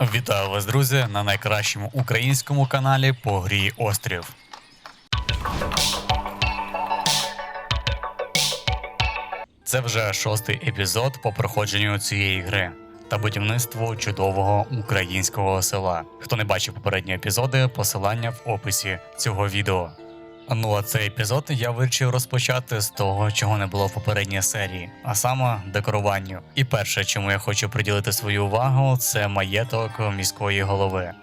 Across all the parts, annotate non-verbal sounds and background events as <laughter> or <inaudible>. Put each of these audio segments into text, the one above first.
Вітаю вас, друзі, на найкращому українському каналі по грі Острів. Це вже шостий епізод по проходженню цієї гри та будівництву чудового українського села. Хто не бачив попередні епізоди, посилання в описі цього відео. Ну а цей епізод я вирішив розпочати з того, чого не було в попередній серії, а саме декоруванню. І перше, чому я хочу приділити свою увагу, це маєток міської голови.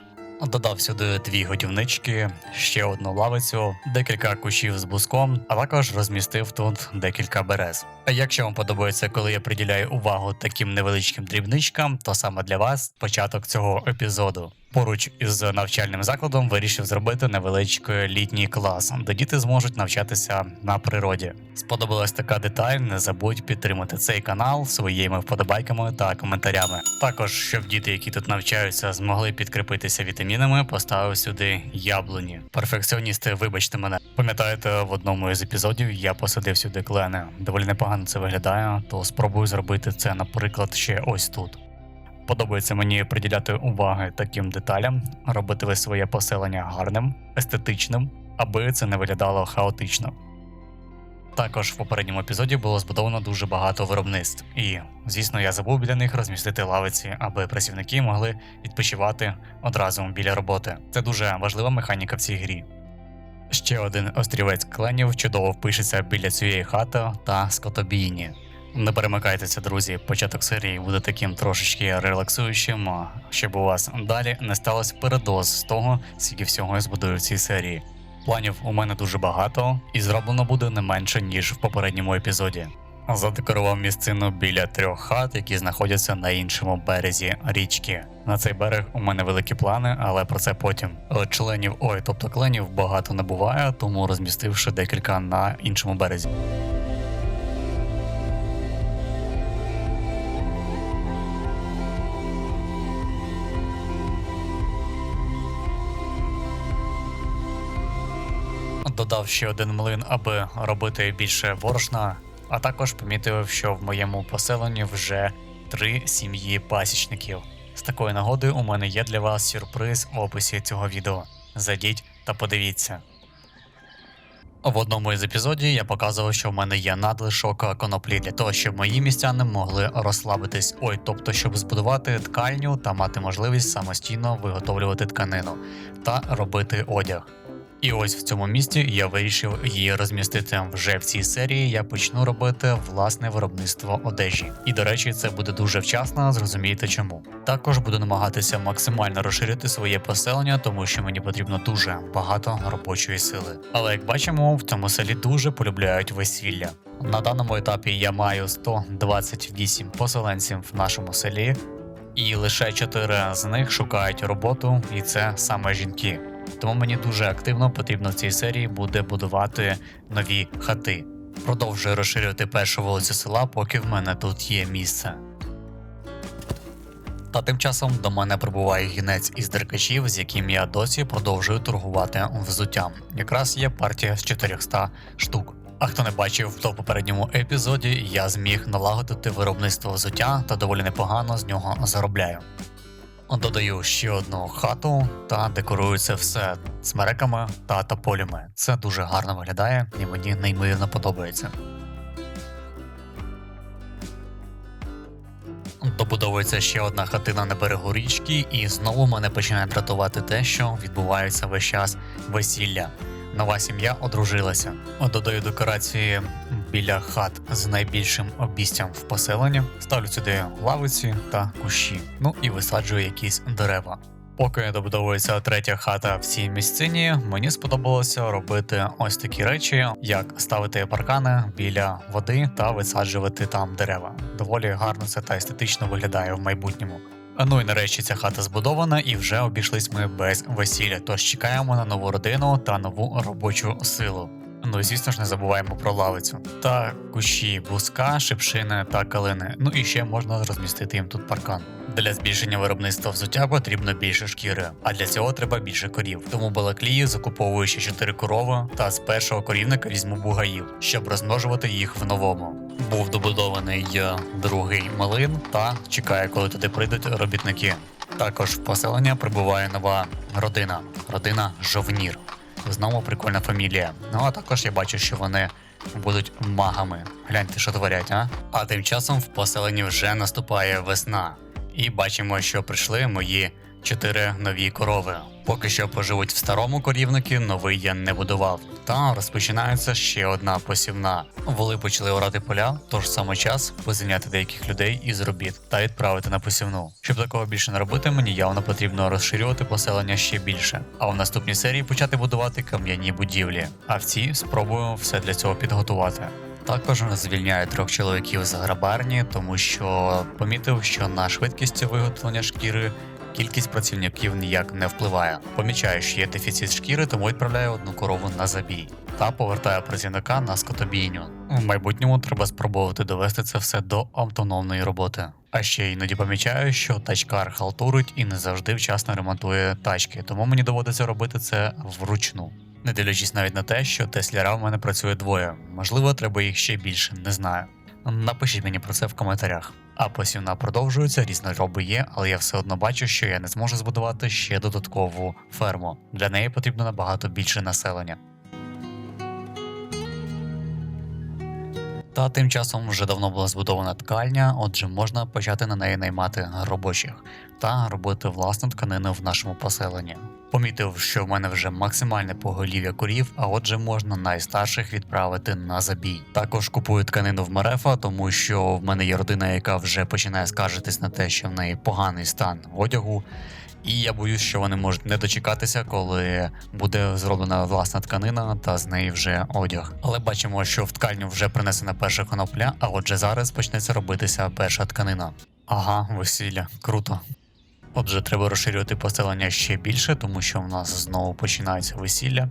Додав сюди дві годівнички, ще одну лавицю, декілька кущів з буском, а також розмістив тут декілька берез. А якщо вам подобається, коли я приділяю увагу таким невеличким дрібничкам, то саме для вас початок цього епізоду. Поруч із навчальним закладом вирішив зробити невеличкий літній клас, де діти зможуть навчатися на природі. Сподобалась така деталь. Не забудь підтримати цей канал своїми вподобайками та коментарями. Також, щоб діти, які тут навчаються, змогли підкріпитися вітамінами, поставив сюди яблуні. Перфекціоністи, вибачте мене. Пам'ятаєте, в одному із епізодів я посадив сюди клени. Доволі непогано це виглядає, то спробую зробити це, наприклад, ще ось тут. Подобається мені приділяти уваги таким деталям, робити своє поселення гарним, естетичним, аби це не виглядало хаотично. Також в попередньому епізоді було збудовано дуже багато виробництв, і, звісно, я забув біля них розмістити лавиці, аби працівники могли відпочивати одразу біля роботи. Це дуже важлива механіка в цій грі. Ще один острівець кленів чудово впишеться біля цієї хати та скотобійні. Не перемикайтеся, друзі. Початок серії буде таким трошечки релаксуючим, щоб у вас далі не сталося передоз з того, скільки всього я збудую в цій серії. Планів у мене дуже багато, і зроблено буде не менше ніж в попередньому епізоді. Задекорував місцину біля трьох хат, які знаходяться на іншому березі річки. На цей берег у мене великі плани, але про це потім. Членів, ой, тобто кленів багато не буває, тому розмістивши декілька на іншому березі. Додав ще один млин, аби робити більше борошна, а також помітив, що в моєму поселенні вже три сім'ї пасічників. З такої нагоди у мене є для вас сюрприз в описі цього відео. Зайдіть та подивіться. В одному із епізодів я показував, що в мене є надлишок коноплі для того, щоб мої містяни могли розслабитись. Ой, тобто, щоб збудувати ткальню та мати можливість самостійно виготовлювати тканину та робити одяг. І ось в цьому місці я вирішив її розмістити вже в цій серії. Я почну робити власне виробництво одежі. І до речі, це буде дуже вчасно, зрозумієте чому. Також буду намагатися максимально розширити своє поселення, тому що мені потрібно дуже багато робочої сили. Але як бачимо, в цьому селі дуже полюбляють весілля. На даному етапі я маю 128 поселенців в нашому селі, і лише 4 з них шукають роботу, і це саме жінки. Тому мені дуже активно потрібно в цій серії буде будувати нові хати. Продовжую розширювати першу вулицю села, поки в мене тут є місце. Та тим часом до мене прибуває гінець із деркачів, з яким я досі продовжую торгувати взуттям. Якраз є партія з 400 штук. А хто не бачив, то в попередньому епізоді я зміг налагодити виробництво взуття та доволі непогано з нього заробляю. Додаю ще одну хату та декорую це все смереками та тополями. Це дуже гарно виглядає і мені неймовірно подобається. Добудовується ще одна хатина на берегу річки, і знову мене починає дратувати те, що відбувається весь час весілля. Нова сім'я одружилася. Додаю декорації біля хат з найбільшим обістям в поселенні. Ставлю сюди лавиці та кущі. Ну і висаджую якісь дерева. Поки добудовується третя хата в цій місцині, мені сподобалося робити ось такі речі, як ставити паркани біля води та висаджувати там дерева. Доволі гарно це та естетично виглядає в майбутньому. Ну і нарешті ця хата збудована, і вже обійшлись ми без весілля. Тож чекаємо на нову родину та нову робочу силу. Ну звісно ж не забуваємо про лавицю та кущі бузка, шипшини та калини. Ну і ще можна розмістити їм тут паркан. Для збільшення виробництва взуття потрібно більше шкіри, а для цього треба більше корів. Тому балаклії закуповую ще 4 корови та з першого корівника візьму бугаїв, щоб розмножувати їх в новому. Був добудований другий млин та чекає, коли туди прийдуть робітники. Також в поселення прибуває нова родина, родина Жовнір. Знову прикольна фамілія. Ну а також я бачу, що вони будуть магами. Гляньте, що творять, а? А тим часом в поселенні вже наступає весна. І бачимо, що прийшли мої чотири нові корови. Поки що поживуть в старому корівнику, новий я не будував. Та розпочинається ще одна посівна. Воли почали орати поля, тож саме час позвільняти деяких людей із робіт та відправити на посівну. Щоб такого більше не робити, мені явно потрібно розширювати поселення ще більше. А в наступній серії почати будувати кам'яні будівлі. А в цій спробую все для цього підготувати. Також звільняю трьох чоловіків з грабарні, тому що помітив, що на швидкість виготовлення шкіри кількість працівників ніяк не впливає. Помічаю, що є дефіцит шкіри, тому відправляю одну корову на забій та повертаю працівника на скотобійню. В майбутньому треба спробувати довести це все до автономної роботи. А ще іноді помічаю, що тачкар халтурить і не завжди вчасно ремонтує тачки, тому мені доводиться робити це вручну. Не дивлячись навіть на те, що тесляра в мене працює двоє. Можливо, треба їх ще більше, не знаю. Напишіть мені про це в коментарях. А посівна продовжується, різнороби є, але я все одно бачу, що я не зможу збудувати ще додаткову ферму. Для неї потрібно набагато більше населення. Та тим часом вже давно була збудована ткальня, отже, можна почати на неї наймати робочих та робити власну тканину в нашому поселенні. Помітив, що в мене вже максимальне поголів'я корів, а отже, можна найстарших відправити на забій. Також купую тканину в Мерефа, тому що в мене є родина, яка вже починає скаржитись на те, що в неї поганий стан одягу. І я боюсь, що вони можуть не дочекатися, коли буде зроблена власна тканина та з неї вже одяг. Але бачимо, що в ткальню вже принесена перша конопля, а отже зараз почнеться робитися перша тканина. Ага, весілля, круто. Отже, треба розширювати поселення ще більше, тому що в нас знову починається весілля.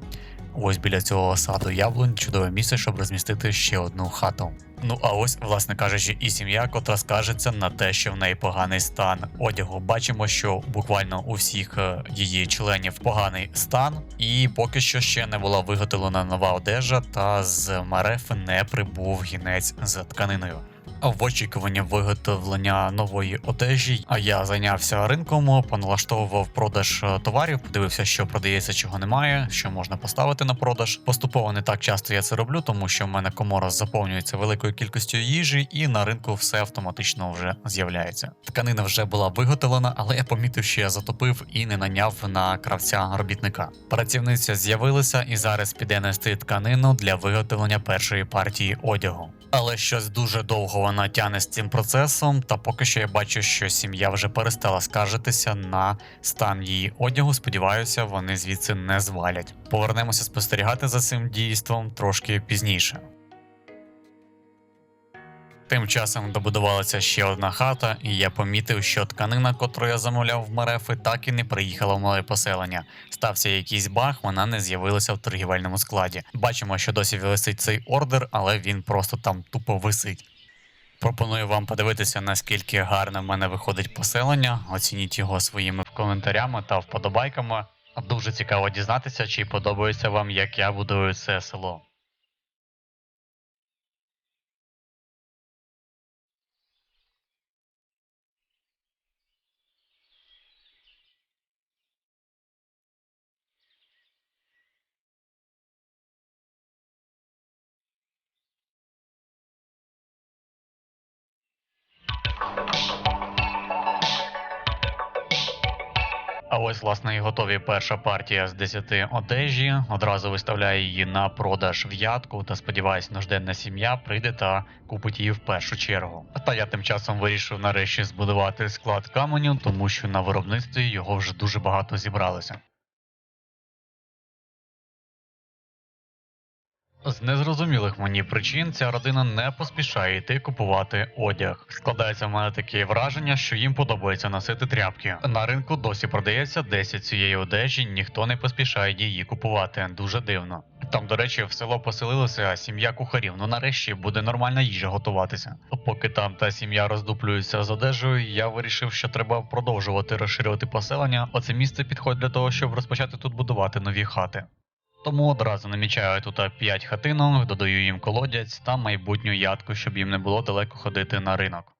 Ось біля цього саду яблунь чудове місце, щоб розмістити ще одну хату. Ну а ось, власне кажучи, і сім'я, котра скажеться на те, що в неї поганий стан одягу. Бачимо, що буквально у всіх е, її членів поганий стан, і поки що ще не була виготовлена нова одежа, та з Марефи не прибув гінець з тканиною. В очікуванні виготовлення нової одежі, а я зайнявся ринком, поналаштовував продаж е, товарів, подивився, що продається, чого немає, що можна поставити на продаж. Поступово не так часто я це роблю, тому що в мене комора заповнюється великою кількістю їжі, і на ринку все автоматично вже з'являється. Тканина вже була виготовлена, але я помітив, що я затопив і не наняв на кравця робітника. Працівниця з'явилася і зараз піде нести тканину для виготовлення першої партії одягу. Але щось дуже довго вона тяне з цим процесом, та поки що я бачу, що сім'я вже перестала скаржитися на стан її одягу. Сподіваюся, вони звідси не звалять. Повернемося спостерігати за цим дійством трошки пізніше. Тим часом добудувалася ще одна хата, і я помітив, що тканина, котру я замовляв в Мерефи, так і не приїхала в моє поселення. Стався якийсь баг, вона не з'явилася в торгівельному складі. Бачимо, що досі висить цей ордер, але він просто там тупо висить. Пропоную вам подивитися, наскільки гарно в мене виходить поселення. Оцініть його своїми коментарями та вподобайками. Дуже цікаво дізнатися, чи подобається вам, як я будую це село. Власне, і готові перша партія з 10 одежі. Одразу виставляє її на продаж в ядку та сподіваюсь, нужденна сім'я прийде та купить її в першу чергу. Та я тим часом вирішив нарешті збудувати склад каменю, тому що на виробництві його вже дуже багато зібралося. З незрозумілих мені причин ця родина не поспішає йти купувати одяг. Складається в мене таке враження, що їм подобається носити тряпки. На ринку досі продається 10 цієї одежі, ніхто не поспішає її купувати. Дуже дивно. Там, до речі, в село поселилася сім'я кухарів. Ну нарешті буде нормальна їжа готуватися. Поки там та сім'я роздуплюється з одежею, я вирішив, що треба продовжувати розширювати поселення. Оце місце підходить для того, щоб розпочати тут будувати нові хати. Тому одразу намічаю тут 5 хатинок, додаю їм колодязь та майбутню ядку, щоб їм не було далеко ходити на ринок.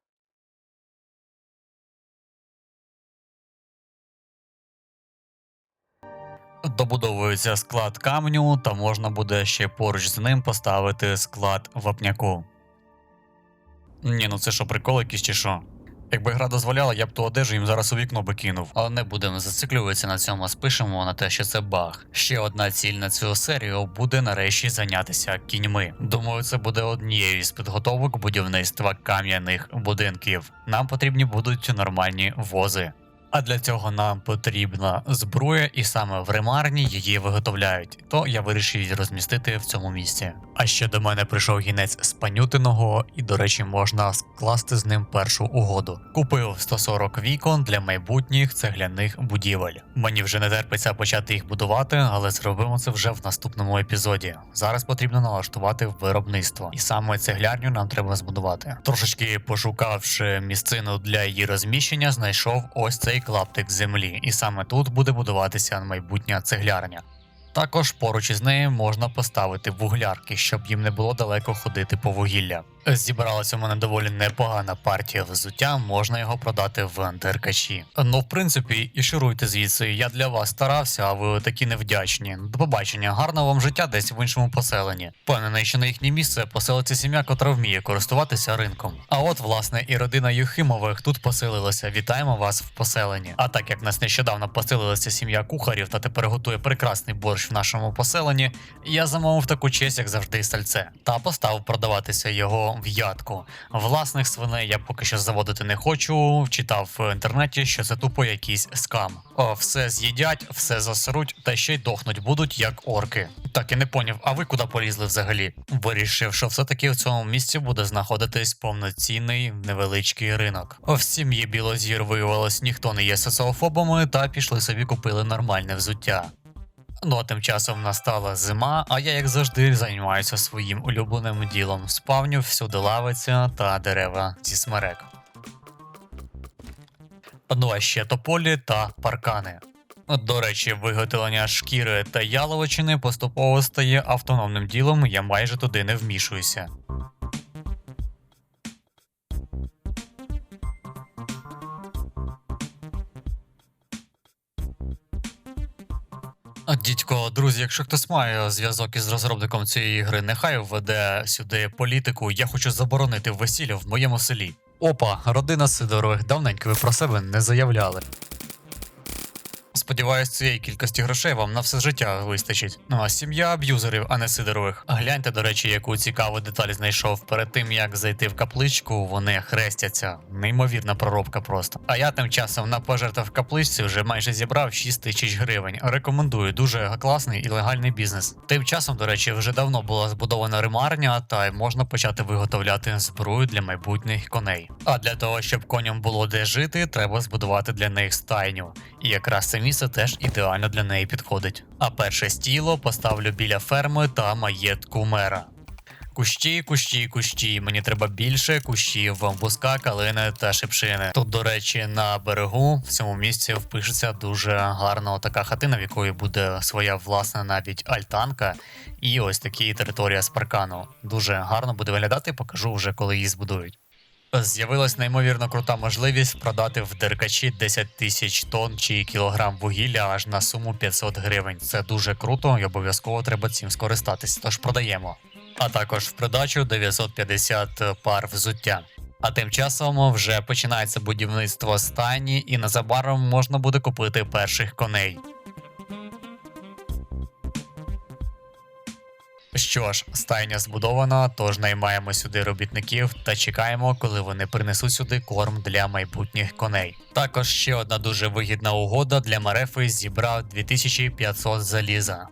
Добудовується склад камню, та можна буде ще поруч з ним поставити склад вапняку. Ні, ну це що прикол якийсь чи що? Якби гра дозволяла, я б ту одежу їм зараз у вікно би кинув. Але не будемо зациклюватися на цьому, спишемо на те, що це баг. Ще одна ціль на цю серію буде нарешті зайнятися кіньми. Думаю, це буде однією з підготовок будівництва кам'яних будинків. Нам потрібні будуть нормальні вози. А для цього нам потрібна зброя, і саме в ремарні її виготовляють. То я вирішив її розмістити в цьому місці. А ще до мене прийшов гінець з панютиного, і, до речі, можна скласти з ним першу угоду. Купив 140 вікон для майбутніх цегляних будівель. Мені вже не терпиться почати їх будувати, але зробимо це вже в наступному епізоді. Зараз потрібно налаштувати виробництво, і саме цеглярню нам треба збудувати. Трошечки пошукавши місцину для її розміщення, знайшов ось цей клаптик землі, і саме тут буде будуватися майбутня цеглярня. Також поруч із нею можна поставити вуглярки, щоб їм не було далеко ходити по вугілля. Зібралася у мене доволі непогана партія взуття, можна його продати в деркачі. Ну, в принципі, і шируйте звідси. Я для вас старався, а ви такі невдячні. До побачення, гарного вам життя десь в іншому поселенні. Впевнений, що на їхнє місце поселиться сім'я, котра вміє користуватися ринком. А от, власне, і родина Юхимових тут поселилася. Вітаємо вас в поселенні. А так як нас нещодавно поселилася сім'я кухарів та тепер готує прекрасний борщ в нашому поселенні, я замовив таку честь, як завжди, сальце, та поставив продаватися його в ядку. Власних свиней я поки що заводити не хочу. Читав в інтернеті, що це тупо якийсь скам. О, все з'їдять, все засруть, та ще й дохнуть будуть як орки. Так і не поняв, а ви куди полізли взагалі? Вирішив, що все-таки в цьому місці буде знаходитись повноцінний невеличкий ринок. В сім'ї Білозір виявилось, ніхто не є соціофобами, та пішли собі купили нормальне взуття. Ну а тим часом настала зима, а я, як завжди, займаюся своїм улюбленим ділом. Спавню всюди лавиця та дерева зі смерек. Ну а ще тополі та паркани. До речі, виготовлення шкіри та яловичини поступово стає автономним ділом, я майже туди не вмішуюся. Дідько, друзі, якщо хтось має зв'язок із розробником цієї гри, нехай введе сюди політику. Я хочу заборонити весілля в моєму селі. Опа, родина Сидорових, давненько ви про себе не заявляли. Сподіваюсь, цієї кількості грошей вам на все життя вистачить. Ну а сім'я аб'юзерів, а не Сидорових. Гляньте, до речі, яку цікаву деталь знайшов. Перед тим як зайти в капличку, вони хрестяться. Неймовірна проробка просто. А я тим часом на пожертва в капличці вже майже зібрав 6 тисяч гривень. Рекомендую, дуже класний і легальний бізнес. Тим часом, до речі, вже давно була збудована ремарня, та й можна почати виготовляти зброю для майбутніх коней. А для того, щоб коням було де жити, треба збудувати для них стайню. І якраз це місце теж ідеально для неї підходить. А перше стіло поставлю біля ферми та маєтку мера. Кущі, кущі, кущі. Мені треба більше кущів, бамбуска, калини та шипшини. Тут, до речі, на берегу в цьому місці впишеться дуже гарна така хатина, в якої буде своя власна навіть альтанка, і ось такі територія з паркану. Дуже гарно буде виглядати, покажу вже коли її збудують. З'явилась неймовірно крута можливість продати в деркачі 10 тисяч тонн чи кілограм вугілля аж на суму 500 гривень. Це дуже круто і обов'язково треба цим скористатись. Тож продаємо. А також в придачу 950 пар взуття. А тим часом вже починається будівництво стайні, і незабаром можна буде купити перших коней. Що ж, стайня збудована, тож наймаємо сюди робітників та чекаємо, коли вони принесуть сюди корм для майбутніх коней. Також ще одна дуже вигідна угода для Марефи зібрав 2500 заліза.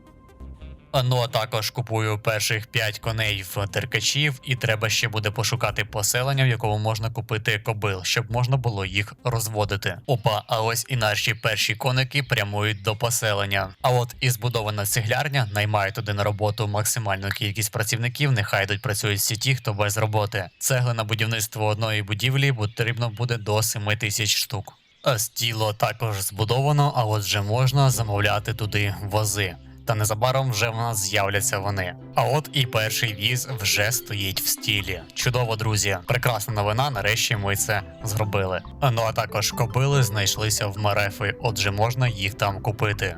Ну а також купую перших 5 коней в деркачів, і треба ще буде пошукати поселення, в якому можна купити кобил, щоб можна було їх розводити. Опа, а ось і наші перші коники прямують до поселення. А от і збудована цеглярня наймає туди на роботу максимальну кількість працівників. Нехай йдуть працюють всі ті, хто без роботи. Цегли на будівництво одної будівлі потрібно буде до 7 тисяч штук. Стіло також збудовано, а от вже можна замовляти туди вози. Та незабаром вже в нас з'являться вони. А от і перший віз вже стоїть в стілі. Чудово, друзі! Прекрасна новина. Нарешті ми це зробили. Ну а також кобили знайшлися в Марефи, отже, можна їх там купити.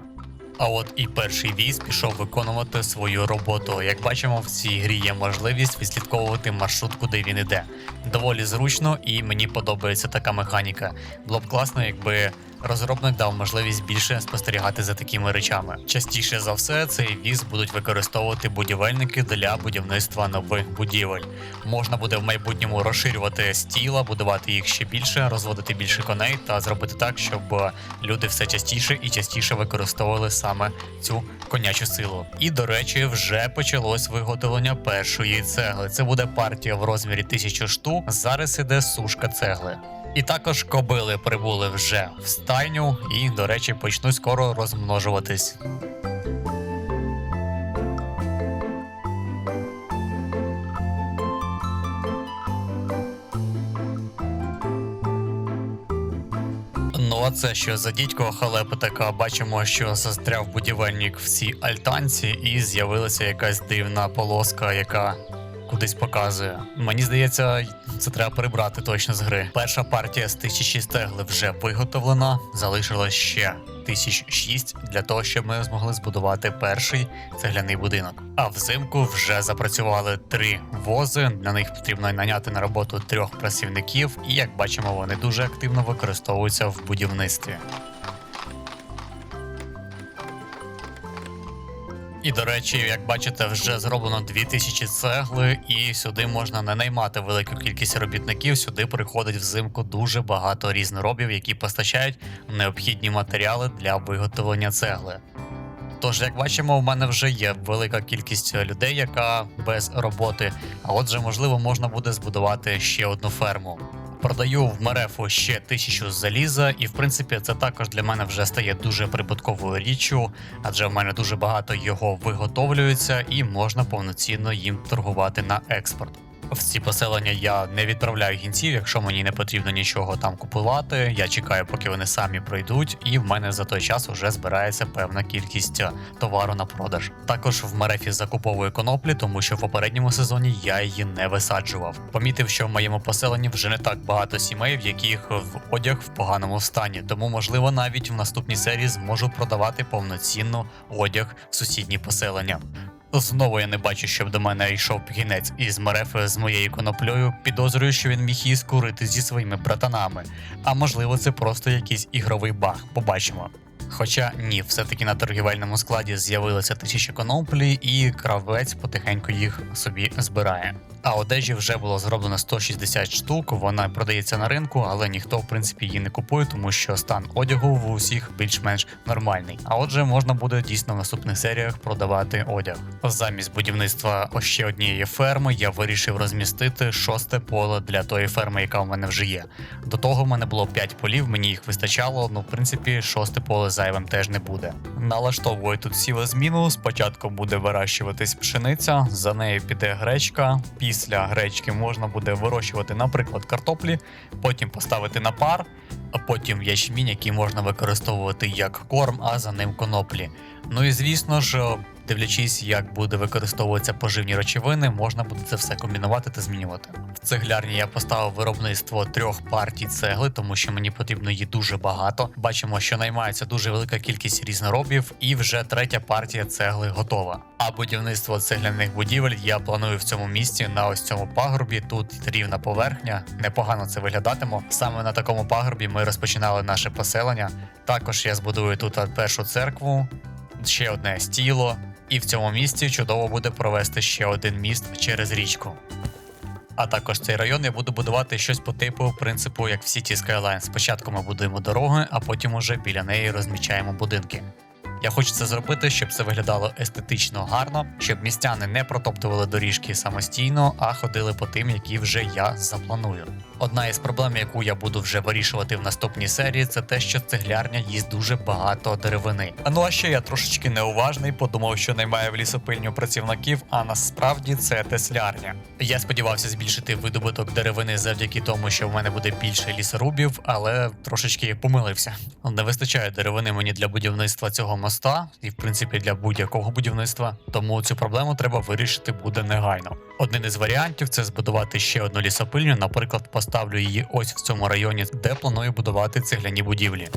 А от і перший віз пішов виконувати свою роботу. Як бачимо, в цій грі є можливість відслідковувати маршрут, куди він іде. Доволі зручно, і мені подобається така механіка. Було б класно, якби розробник дав можливість більше спостерігати за такими речами. Частіше за все, цей віз будуть використовувати будівельники для будівництва нових будівель. Можна буде в майбутньому розширювати стіла, будувати їх ще більше, розводити більше коней та зробити так, щоб люди все частіше і частіше використовували саме цю конячу силу. І до речі, вже почалось виготовлення першої цегли. Це буде партія в розмірі 1000 штук. Зараз іде сушка цегли. І також кобили прибули вже в стайню і, до речі, почнуть скоро розмножуватись. Ну а це що за дідько халепа така, бачимо, що застряв будівельник в цій альтанці, і з'явилася якась дивна полоска, яка кудись показує. Мені здається, це треба прибрати точно з гри. Перша партія з тисячі стегли вже виготовлена. Залишилось ще тисяч шість для того, щоб ми змогли збудувати перший цегляний будинок. А взимку вже запрацювали три вози. На них потрібно наняти на роботу трьох працівників, і як бачимо, вони дуже активно використовуються в будівництві. І до речі, як бачите, вже зроблено 2000 цегли, і сюди можна не наймати велику кількість робітників. Сюди приходить взимку дуже багато різноробів, які постачають необхідні матеріали для виготовлення цегли. Тож, як бачимо, в мене вже є велика кількість людей, яка без роботи. А отже, можливо, можна буде збудувати ще одну ферму. Продаю в Мерефу ще тисячу заліза, і в принципі це також для мене вже стає дуже прибутковою річчю, адже в мене дуже багато його виготовлюється і можна повноцінно їм торгувати на експорт. В ці поселення я не відправляю гінців, якщо мені не потрібно нічого там купувати. Я чекаю, поки вони самі пройдуть, і в мене за той час вже збирається певна кількість е, товару на продаж. Також в мерефі закуповую коноплі, тому що в попередньому сезоні я її не висаджував. Помітив, що в моєму поселенні вже не так багато сімей, в яких в одяг в поганому стані, тому можливо навіть в наступній серії зможу продавати повноцінно одяг в сусідні поселення. Знову я не бачу, щоб до мене йшов гінець із мереф з моєю коноплею. Підозрюю, що він міг її скурити зі своїми братанами. А можливо, це просто якийсь ігровий баг. Побачимо. Хоча ні, все-таки на торгівельному складі з'явилося тисяча коноплі, і кравець потихеньку їх собі збирає. А одежі вже було зроблено 160 штук. Вона продається на ринку, але ніхто в принципі її не купує, тому що стан одягу в усіх більш-менш нормальний. А отже, можна буде дійсно в наступних серіях продавати одяг. Замість будівництва ще однієї ферми я вирішив розмістити шосте поле для тої ферми, яка в мене вже є. До того в мене було 5 полів, мені їх вистачало. Ну, в принципі, шосте поле зайвим теж не буде. Налаштовую тут сіла зміну. Спочатку буде вирощуватись пшениця, за нею піде гречка. Після гречки можна буде вирощувати, наприклад, картоплі, потім поставити на пар, а потім ячмінь, який можна використовувати як корм, а за ним коноплі. Ну і звісно ж, дивлячись, як буде використовуватися поживні речовини, можна буде це все комбінувати та змінювати. В цеглярні я поставив виробництво трьох партій цегли, тому що мені потрібно її дуже багато. Бачимо, що наймається дуже велика кількість різноробів, і вже третя партія цегли готова. А будівництво цегляних будівель я планую в цьому місці на ось цьому пагорбі. Тут рівна поверхня, непогано це виглядатиме. Саме на такому пагорбі ми розпочинали наше поселення. Також я збудую тут першу церкву, ще одне стіло, і в цьому місці чудово буде провести ще один міст через річку. А також цей район я буду будувати щось по типу принципу, як в City Skyline. Спочатку ми будуємо дороги, а потім уже біля неї розмічаємо будинки. Я хочу це зробити, щоб це виглядало естетично гарно, щоб містяни не протоптували доріжки самостійно, а ходили по тим, які вже я запланую. Одна із проблем, яку я буду вже вирішувати в наступній серії, це те, що цеглярня їсть дуже багато деревини. А ну а ще я трошечки неуважний, подумав, що наймаю в лісопильню працівників, а насправді це теслярня. Я сподівався збільшити видобуток деревини завдяки тому, що в мене буде більше лісорубів, але трошечки помилився. Не вистачає деревини мені для будівництва цього моста, і в принципі для будь-якого будівництва. Тому цю проблему треба вирішити буде негайно. Один із варіантів це збудувати ще одну лісопильню. Наприклад, поставлю її ось в цьому районі, де планую будувати цегляні будівлі.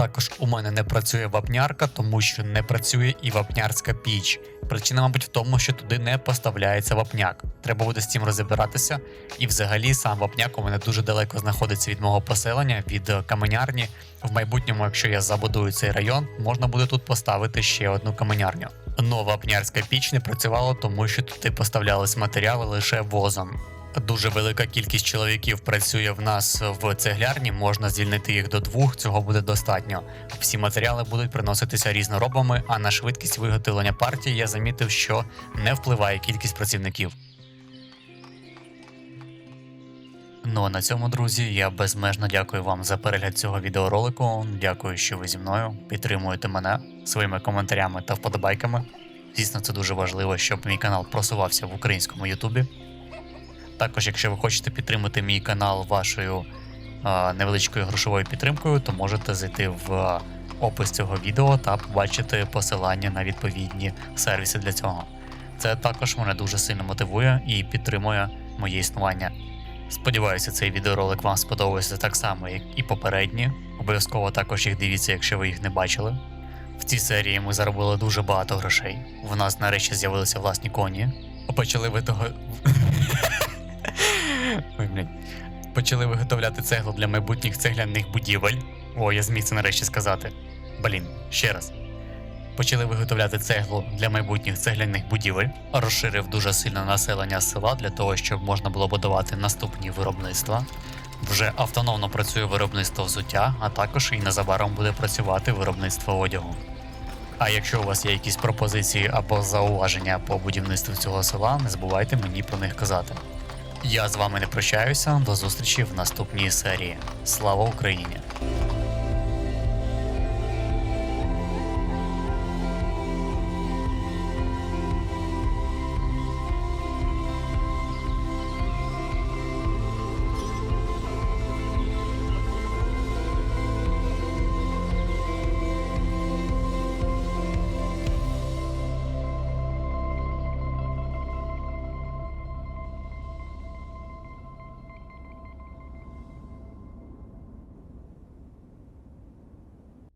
Також у мене не працює вапнярка, тому що не працює і вапнярська піч. Причина, мабуть, в тому, що туди не поставляється вапняк. Треба буде з цим розібратися. І взагалі сам вапняк у мене дуже далеко знаходиться від мого поселення, від е, каменярні. В майбутньому, якщо я забудую цей район, можна буде тут поставити ще одну каменярню. Но вапнярська піч не працювала, тому що туди поставлялись матеріали лише возом. Дуже велика кількість чоловіків працює в нас в цеглярні, можна звільнити їх до двох, цього буде достатньо. Всі матеріали будуть приноситися різноробами, а на швидкість виготовлення партії я замітив, що не впливає кількість працівників. Ну а на цьому, друзі, я безмежно дякую вам за перегляд цього відеоролику. Дякую, що ви зі мною підтримуєте мене своїми коментарями та вподобайками. Звісно, це дуже важливо, щоб мій канал просувався в українському Ютубі. Також, якщо ви хочете підтримати мій канал вашою е, невеличкою грошовою підтримкою, то можете зайти в опис цього відео та побачити посилання на відповідні сервіси для цього. Це також мене дуже сильно мотивує і підтримує моє існування. Сподіваюся, цей відеоролик вам сподобався так само, як і попередні. Обов'язково також їх дивіться, якщо ви їх не бачили. В цій серії ми заробили дуже багато грошей. В нас нарешті з'явилися власні коні. Почали ви того. <laughs> Ой, блін. Почали виготовляти цеглу для майбутніх цегляних будівель. О, я зміг це нарешті сказати. Блін, ще раз. Почали виготовляти цеглу для майбутніх цегляних будівель. Розширив дуже сильно населення села для того, щоб можна було будувати наступні виробництва. Вже автономно працює виробництво взуття, а також і незабаром буде працювати виробництво одягу. А якщо у вас є якісь пропозиції або зауваження по будівництву цього села, не забувайте мені про них казати. Я з вами не прощаюся. До зустрічі в наступній серії. Слава Україні!